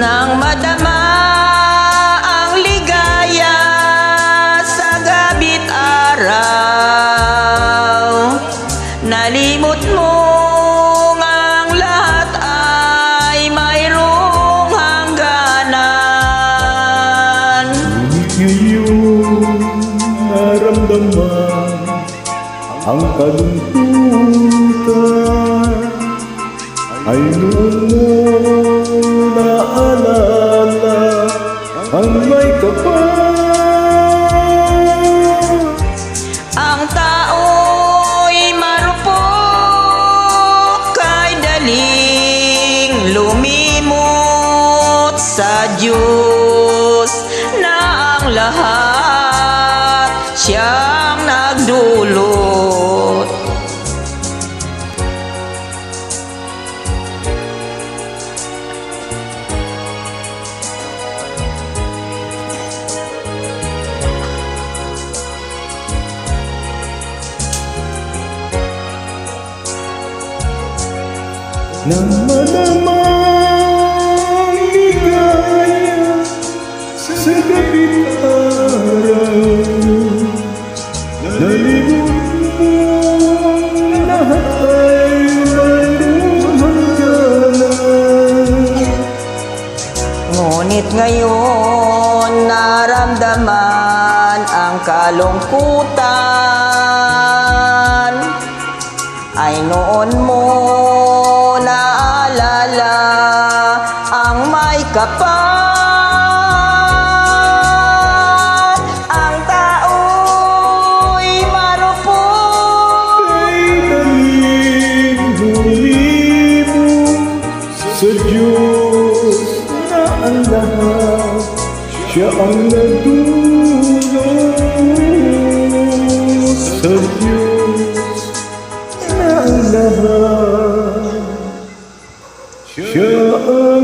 Nang madama Ngunit ngayon naramdaman ang kalungkutan ay mo naalala ang may kapal. Ang tao'y marupok kay daling lumimot sa Diyos Nang malamang ligaya sa gabing araw Nalimot mo ngayon naramdaman ang kalungkutan. Ay noon mo Kapag ang tao'y marupok Ay nalimulimu sa Diyos na ang lahat. Siya ang nagdulong sa Diyos na ang lahat. Siya ang